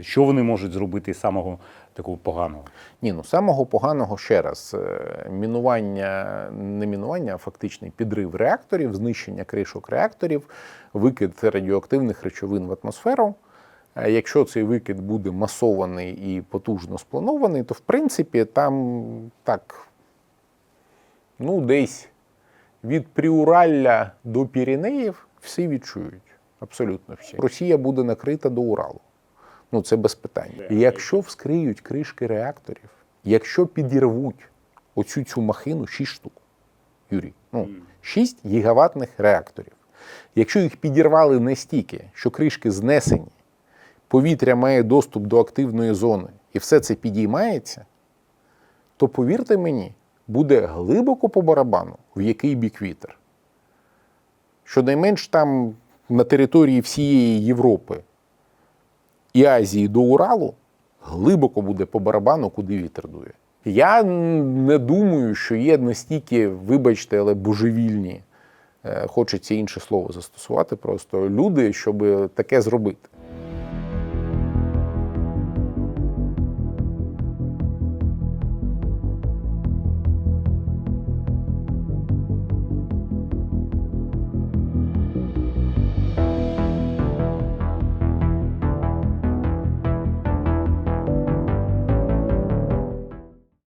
Що вони можуть зробити самого такого поганого? Ні, ну самого поганого ще раз е, мінування, не мінування, а фактичний підрив реакторів, знищення кришок реакторів, викид радіоактивних речовин в атмосферу. Якщо цей викид буде масований і потужно спланований, то в принципі там так, ну, десь від Приуралля до Піренеїв всі відчують. Абсолютно всі. Росія буде накрита до Уралу. Ну, це без питань. І якщо вскриють кришки реакторів, якщо підірвуть оцю цю махину 6 штук, Юрій, ну, 6 гігаватних реакторів. Якщо їх підірвали настільки, що кришки знесені, повітря має доступ до активної зони, і все це підіймається, то повірте мені, буде глибоко по барабану, в який бік вітер. Щонайменш там на території всієї Європи і Азії до Уралу глибоко буде по барабану, куди вітер дує. Я не думаю, що є настільки, вибачте, але божевільні, е, хочеться інше слово застосувати, просто люди, щоб таке зробити.